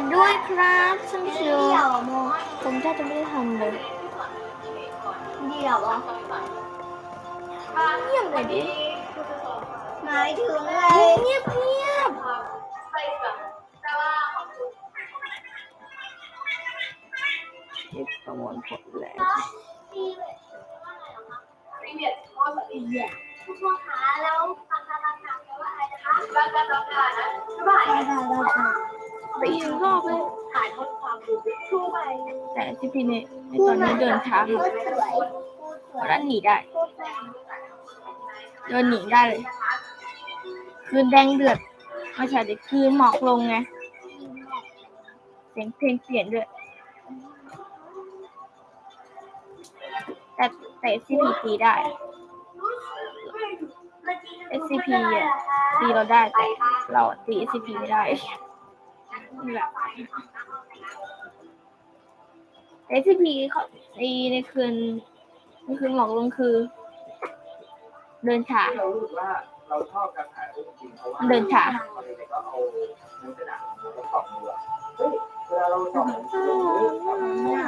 สด้วยครับท่านผู้ชเดี่ยวมผมแทบจะไม่ได้ทำเลยเดี่ยวอะเงียบเลยดิหมายถึงอะไรเงียบเงียบเก็บประมวลผลแล้วเดี่ยวผู้ช่วงขาแล้วราคาราคาแปลว่าอะไรนะคะราคาราคานะใช่ป่ะได้ได้ ได้ได้ไปอีกรอบเลยถ่ายทอดความรู้ชูไปแต่ที่พี่เนี่ยในตอนนี้เดินช้าครับพูดสวยพูดสวยแล้วหนีได้พูดแรงเดินหนีได้เลย คืนแดงเดือดไม่ใช่ดิคืนหมอกลงไงเสียงเพลงเปลี่ยนด้วย แต่แต่ SCP ตีได้ SCP อะตีเราได้แต่เราอะตี SCP ไม่ได้ นี่แหละแต่ SCP เขาในในคืนในคืนหมอกลงคือ เดินช้าเรารู้สึกว่าเราชอบการถ่ายรูปจริงเพราะว่าเดินช้าตอนเด็กๆก็เอามือกระดาษมาแล้วส่องดูอะเฮ้ยเวลาเราส่องดูหรือทำงานเนี่ย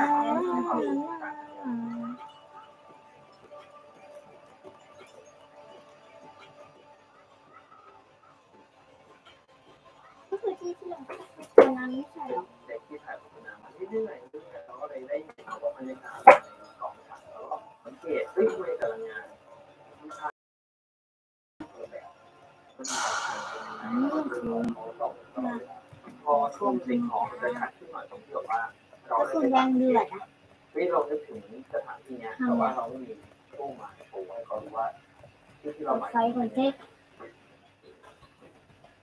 เขาดูกันก็ คือที่ที่เราตอนนั้นไม่ใช่หรอเด็กที่ถ่ายโฆษณามาเรื่อยๆเรื่อยๆเราก็เลยได้เห็นว่าบรรยากาศในกองถ่ายแล้วก็สังเกตเฮ้ยทำไมแต่ละงานมันถ่ายแบบมันถ่ายเป็นยังไงก็คือเราตลอดพอช่วงสิ่งของมันจะชัดขึ้นหน่อยตรงที่แบบว่าเราได้ไปแดงเดือดอะเฮ้ยเรานึกถึงสถานที่เนี้ยแต่ว่าเราไม่มีตู้หมายปูให้เขารู้ว่าที่ที่เราหมายไฟคนเทพ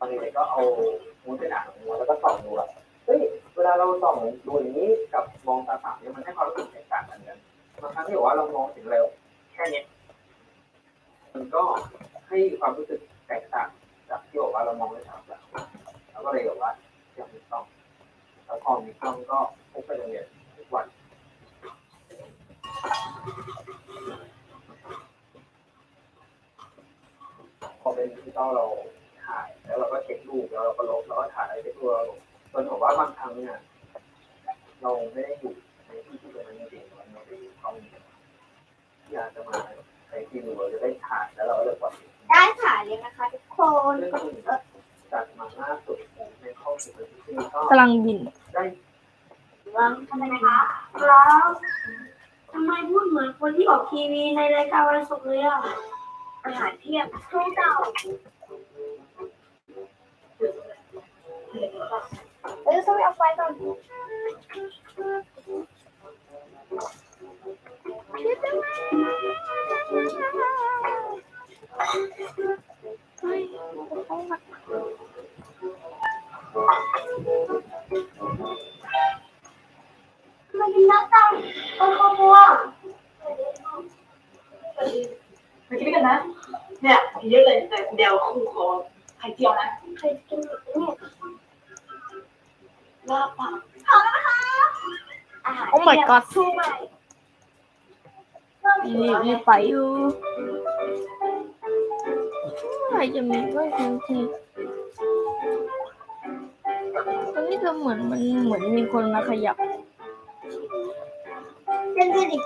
อนนี้ก็เอามูนกระดาษของมัวแล้วก็ส่องดูอะเฮ้ยเวลาเราส่องดูอย่างนี้กับมองตาเปล่าเนี่ยมันให้ความรู้สึกแตกต่างกันกันบางครั้งที่บอกว่าเรามองถึงเร็วแค่เนี้ยมันก็ให้ความรู้สึกแตกต่างจากที่บอกว่าเรามองด้วยตาเปล่าแล้วก็เลยบอกว่าอยากมีกล้องแล้วพอมีกล้องก็พกไปโรงเรียนทุกวันพอเป็นดิจิตอลเรา แล้วเราก็เช็ครูปแล้วเราก็ลบแล้วก็ถ่ายเช็ครูปแล้วลบจนผมว่าบางครั้งเนี่ยเราไม่ได้อยู่ในที่ที่ตรงนั้นจริงๆเราไปอยู่ห้องอยากจะมาใช้ที่ดูเราจะได้ถ่ายแล้วเราก็เลยปล่อยได้ถ่ายเลยนะคะทุกคนเรื่องที่จัดมาล่าสุดในข้อสุดที่ก็กำลังบินได้วางทำไมนะคะแล้วทำไมพูดเหมือนคนที่ออกทีวีในรายการวันศุกร์เลยอะอาหารเที่ยงช่วงเก่า รีบรีบไปอยู่ใครจะมีก็ยังทีตรงนี้ก็เหมือนมันเหมือนมีคนมาขยับเล่นด้วยดิ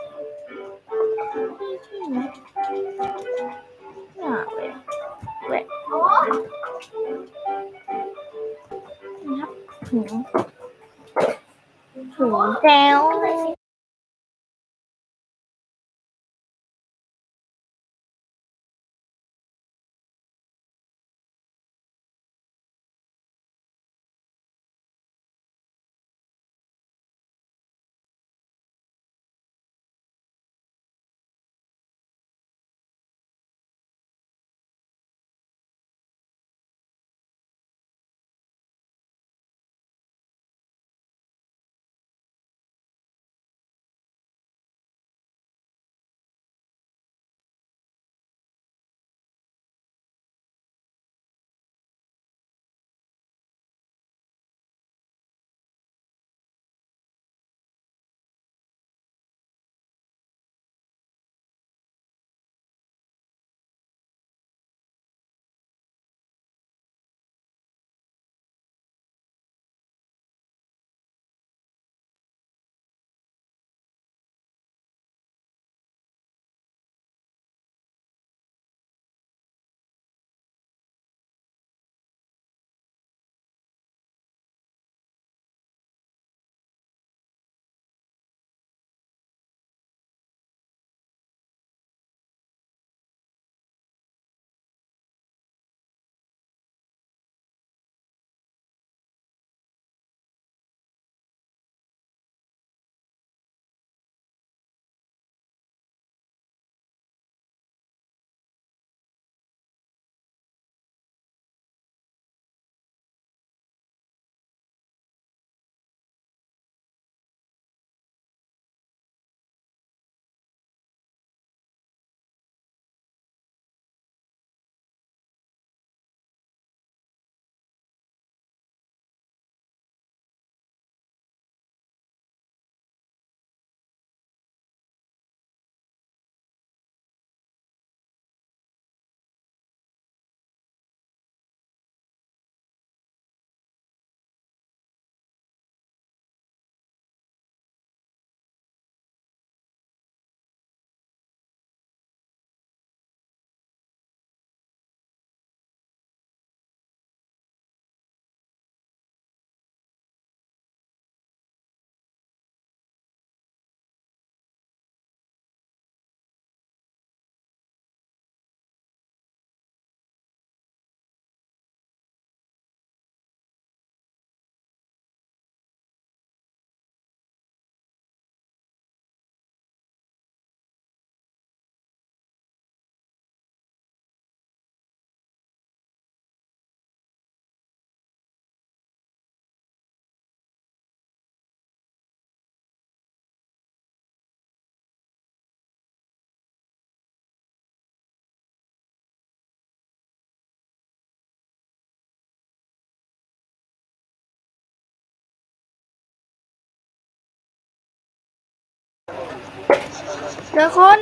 อน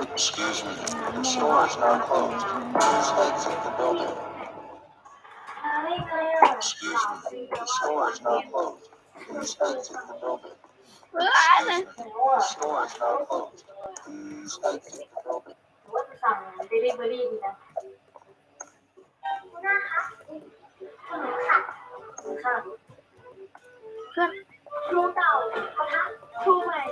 The store is now closed. Please exit the building. ว่าจะสั่งเดลิเวอรี่ดีนะคุณ นะคะคุณค่ะค่ะเพื่อนครูเก่าเขาทักครูใหม่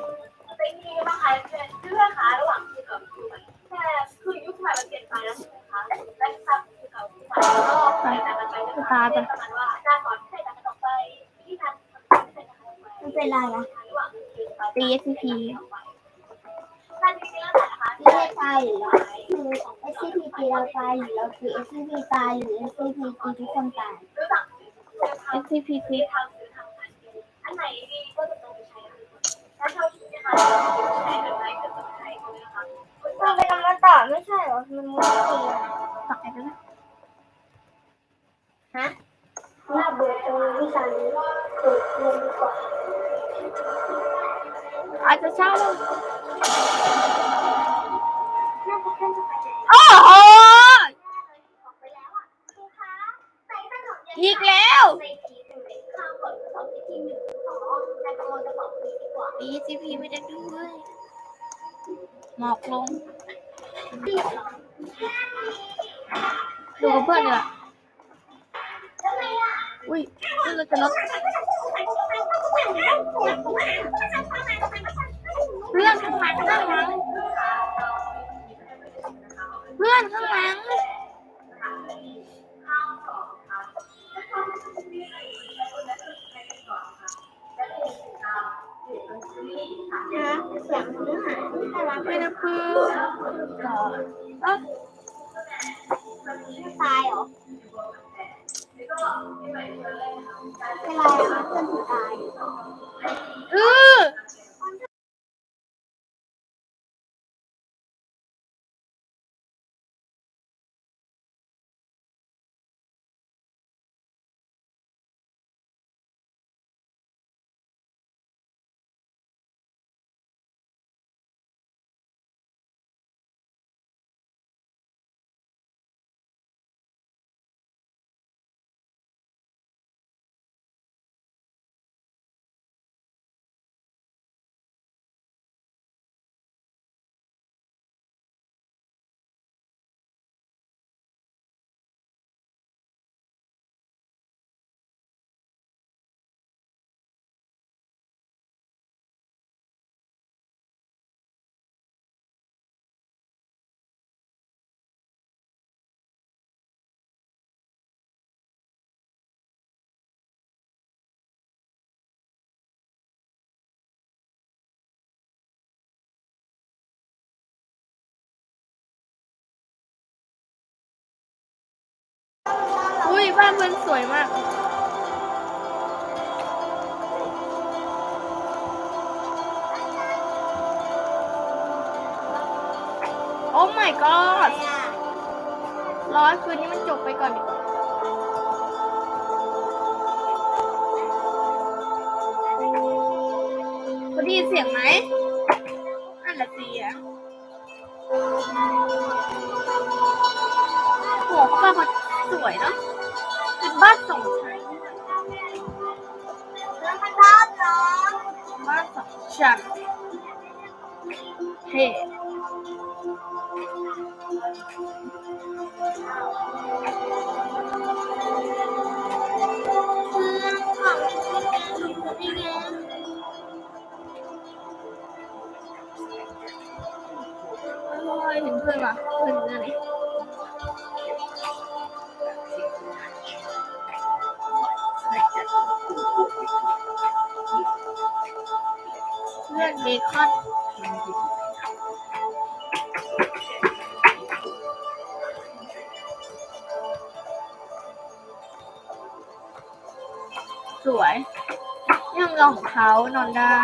เป็นยังไงบ้างคะเพื่อนเพื่อนคะระหว่างครูกับครูใหม่แต่คือยุคใหม่มันเปลี่ยนไปแล้วใช่ไหมคะและครับครูเก่าครูใหม่ก็เปลี่ยนแปลงกันไปนะคะประมาณว่าหน้ารย์สอนใส่กันต่อไปที่ทำใส่กันไม่เป็นไรนะระหว่างเรียน เราตายหรือเราคือ SCP ตายหรือ SCP ตีทุกคนตาย SCP ทางซื้อทางการเงินอันไหนดีก็จะต้องไปใช้ถ้าชอบคิดนะคะ อกทีดีกว่า SCP ไม่ได้ด้วยหมอกลง ดูกับเพื่อนดีกว่าทำไมอะอุ้ยเพื่อนเราจะลดเพื่อนข้างหลังข้างหลังเพื่อนข้างหลัง นะเสียงเนื้อหาที่น่ารักไม่นะคือก็ตายเหรอเป็นไรคะเพื่อนถึงตายเออ บ้านเพื่อนสวยมาก โอ้ my god ร้อยคืนนี้มันจบไปก่อนดีกว่าพอไดีเสียงไหมนั่นละเสียงโหบ้านเขาสวยเนาะ พื่อนว่ะเพื่อนอยู่ไหนเพื่อนเบคอนสวยนี่ห้องนอนของเขานอนได้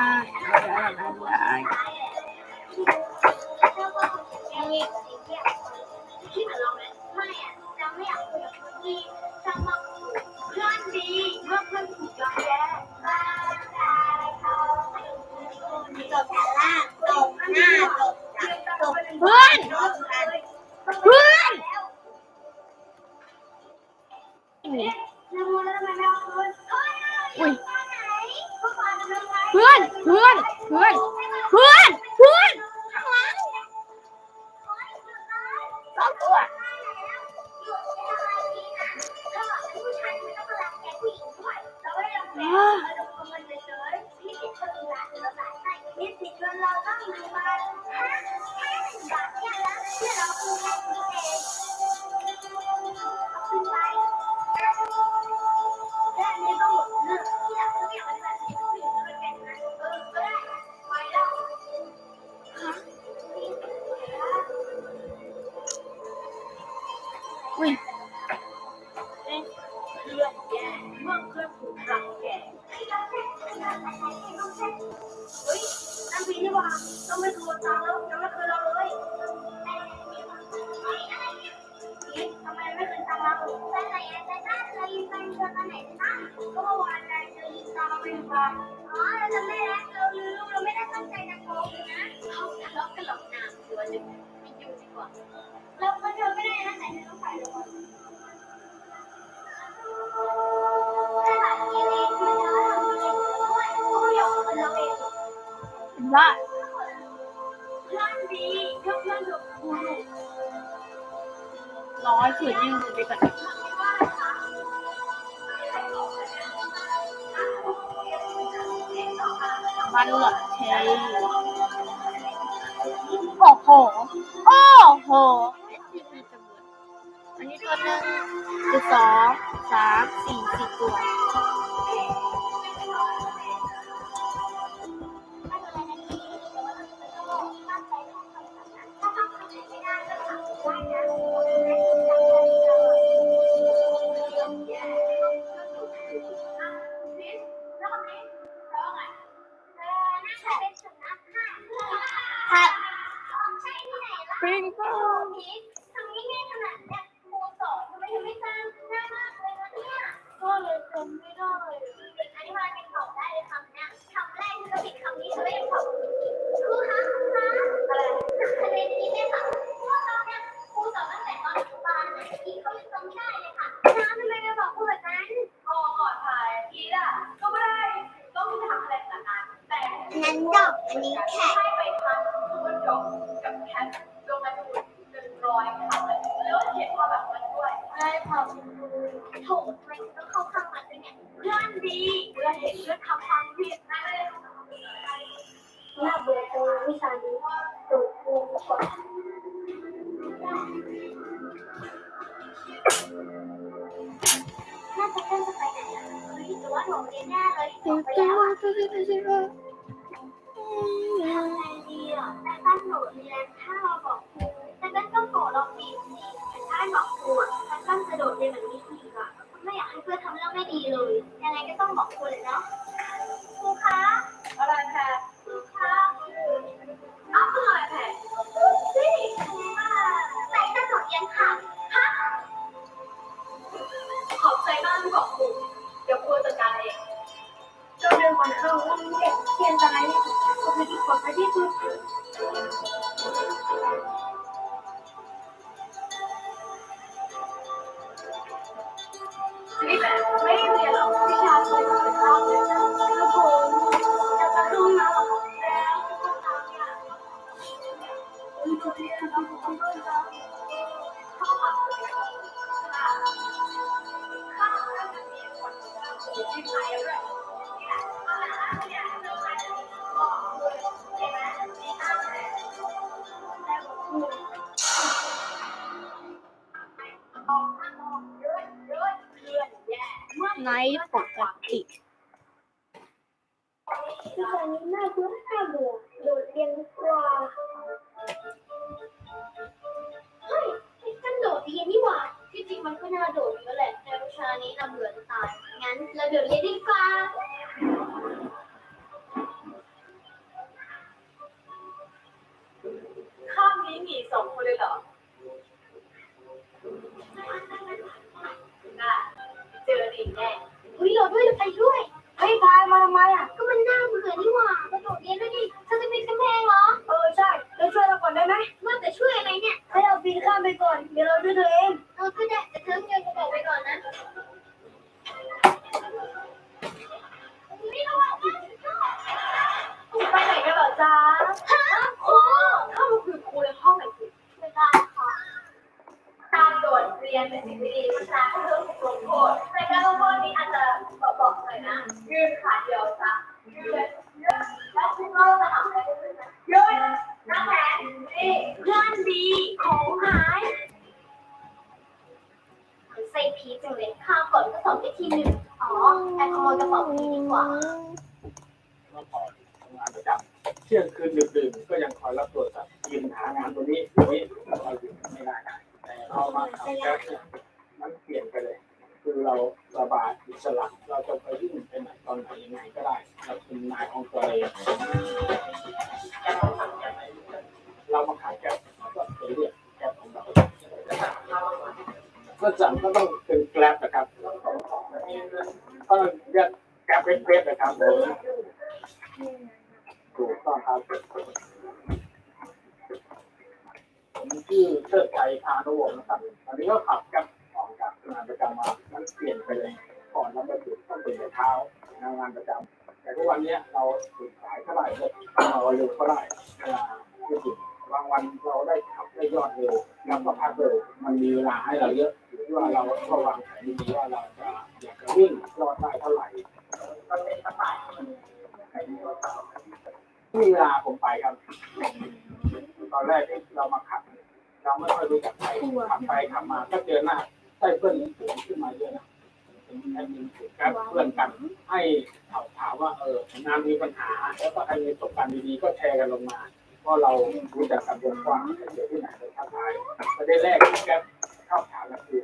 ร้อยค่ะแล้วเขียนว่าแบบมันด้วยใช่ค่ะถูกมันต้องเข้าข้างมันด้วยเนี่ยเพื่อนดีเพื่อนเห็นเพื่อนทำความผิดนะน่าเบื่อตรงวิชานี้ถูกงงกว่าน่าจะเพื่อนไปไหนอะคิดว่าหนูเรียนแน่เลยหนูไปแล้ว่ะทำไงดีอะแต่บ้านหนูเรียนถ้าเรา เปิ้ลก็โผล่ลงอีกแต่ได้บอกครูอะแพทเปิ้ลจะโดดเรียนแบบนี้อีกอะไม่อยากให้เพื่อนทำเรื่องไม่ดีเลย ยังไงก็ต้องบอกครูเลยเนาะครูคะอะไรคะ ไนท์ปกติที่ตอนนี้น่าพิ่งให้โดดโดดเรียนดีกว่าเฮ้ยฉันโดดเรียนนี่หว่าที่จริงมันก็น่าโดดเยอะแหละแต่วิชานี้น่าเบื่อตายงั้นเราโดดเรียนดีกว่า เฮ้ยเราด้วยเราไปด้วยเฮ้ยพายมาทำไมอะก็มันน่าเบื่อนี่หว่ากระโดดเรียนด้วยดิเธอจะปีนกำแพงเหรอเออใช่แล้วช่วยเราก่อนได้ไหมเมื่อแต่ช่วยอะไรเนี่ยให้เราปีนข้ามไปก่อนเดี๋ยวเราด้วยตัวเองเออก็ได้แต่เธอโยนกระบอกไปก่อนนะไปไหนกันเหรอจ๊ะฮะครูเข้ามาคุยกับครูในห้องหน่อยสิไม่ได้ค่ะ การโดดเรียนเป็นสิ่งที่ดีเพราะฉะนั้นเรื่องของลงโทษในการลงโทษนี้อาจจะบอกๆหน่อยนะ ยืนขาเดียวจ้ะยืนยืนแล้วคุณเราจะทำอะไรกันนะยืนนั่งแขนนี่เพื่อนดีของหายใส่พีจังเลยข้าวก่อนก็สอบได้ทีหนึ่งอ๋อแอบขโมยกระเป๋าพี่ดีกว่า เมื่อก่อนทำงานประจำ เที่ยงคืนดึกๆก็ยังคอยรับโทรศัพท์ยืนหางานตรงนี้ตรงนี้คอยอยู่ไม่ได้แต่พอมาทำแก๊สเนี่ยมันเปลี่ยนไปเลย คือเราระบายอิสระเราจะไปวิ่งไปไหนตอนไหนยังไงก็ได้เราเป็นนายของตัวเองเรามาขายแก๊สก็ไปเรียกแก๊สของเราก็สั่งก็ต้องเป็นแกร็บนะครับก็เรียกแกร็บเป็นเฟสนะครับผม ถูกต้องครับผมชื่อเชิดชัยพานุวงศ์นะครับตอนนี้ก็ขับกับออกจากงานประจำมามันเปลี่ยนไปเลยก่อนเราไปถึงต้องเป็นแต่เท้างานประจำแต่ทุกวันนี้เราถึงสายเท่าไหร่เราเร็วเท่าไหร่เวลาที่ถึงบางวันเราได้ขับได้ยอดเร็วเราก็พักเร็วมันมีเวลาให้เราเยอะอยู่ที่ว่าเราก็วางแผนดีว่าเราจะอยากจะวิ่งยอดได้เท่าไหร่ก็เป็นสไตล์ใครมีรถเก่ามีเวลาผมไปครับ ตอนแรกที่เรามาขับ เราไม่ค่อยรู้จักใครขับไปขับมาก็เจอหน้าได้เพื่อนฝูงขึ้นมาเยอะนะเป็นแอดมินกลุ่มเพื่อนกันให้ถามถามว่าเอองานมีปัญหา แล้วก็ใครมีประสบการณ์ดีๆก็แชร์กันลงมาเพราะเรารู้จักกันวงกว้างเดี๋ยวที่ไหนจะทักทายประเด็นแรกที่แกเข้าถามก็คือ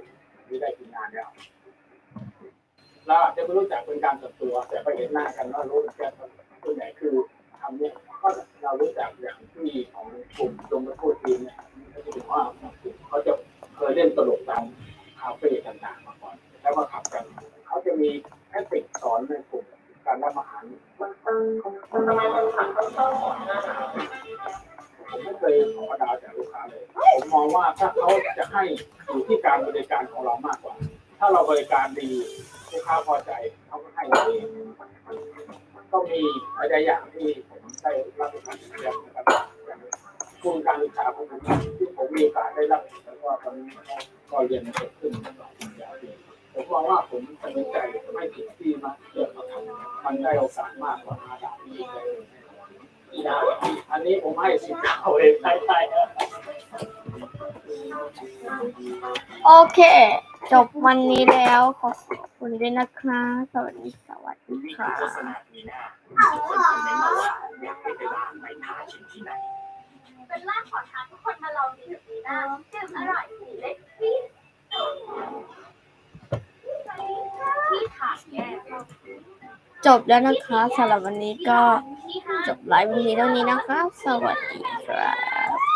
มีได้กินงานแล้วเราอาจจะไม่รู้จักเป็นการส่วนตัว แต่ไปเห็นหน้ากันว่ารู้เป็นแกส่วนใหญ่คือทำเนี่ยก็เรารู้จักอย่างที่ของกลุ่มดงกระพูดทีมเนี่ยก็จะถือว่าเขาจะเคยเล่นตลกตามคาเฟ่ต่างๆมาก่อน แล้วมาขับกันเขาจะมีแอติกสอนในกลุ่มการรับอาหารมันทำไมมันขับต้องสอนผมไม่เคยขอดาวจากลูกค้าเลยผมมองว่าถ้าเขาจะให้อยู่ที่การบริการของเรามากกว่า ถ้าเราบริการดีลูกค้าพอใจเขาก็ให้เราเองก็มีหลายอย่างที่ผม ได้รับการเรียนนะครับทุนการศึกษาของผมที่ผมมีโอกาสได้รับแล้วก็ตอนนี้ก็เรียนจบขึ้นมาหลายอย่างผมมองว่าผมตัดสินใจไม่ผิดที่มาเลือกมาทำมันได้โอกาสมากกว่าอาดาที่ได้อีดาอันนี้ผมให้สิบเก้าเองใช่ใช่โอเค จบวันนี้แล้วขอบคุณด้วยนะคะสวัสดีสวัสดีค่ะโฆษณาปีหน้าชิ้นที่ไหนเป็นล่าขอท้าทุกคนมาลองดีแบบนี้นะดื่มอร่อยสีเล็กที่ที่ถาดแยกจบแล้วนะคะสำหรับวันนี้ก็จบไลฟ์วันนี้เท่านี้นะคะ สวัสดีครับ